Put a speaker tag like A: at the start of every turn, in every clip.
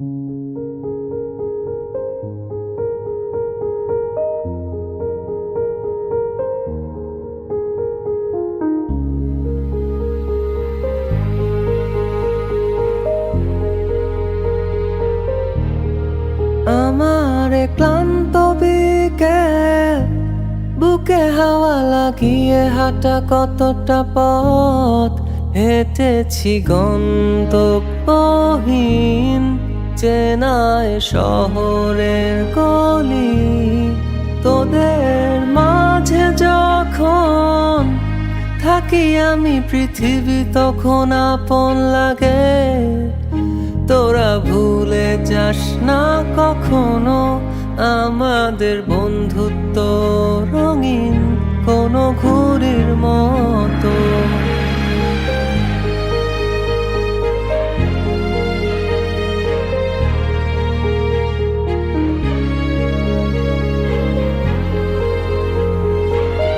A: আমার ক্লান্ত বিকেল বুকে হাওয়া লাগিয়ে হাঁটা কতটা পথ? হেঁটেছি গন্তব্যহীন চেনায় শহরের গলি তোদের মাঝে যখন থাকি আমি পৃথিবী, তখন আপন লাগে। তোরা ভুলে যাস না কখনো আমাদের বন্ধুত্ব।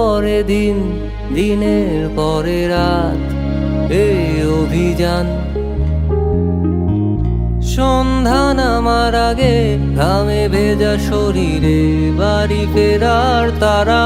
A: পরে দিন, দিনের পরে রাত, এই অভিযান। সন্ধ্যা নামার আগে ঘামে ভেজা শরীরে বাড়ি ফেরার তারা।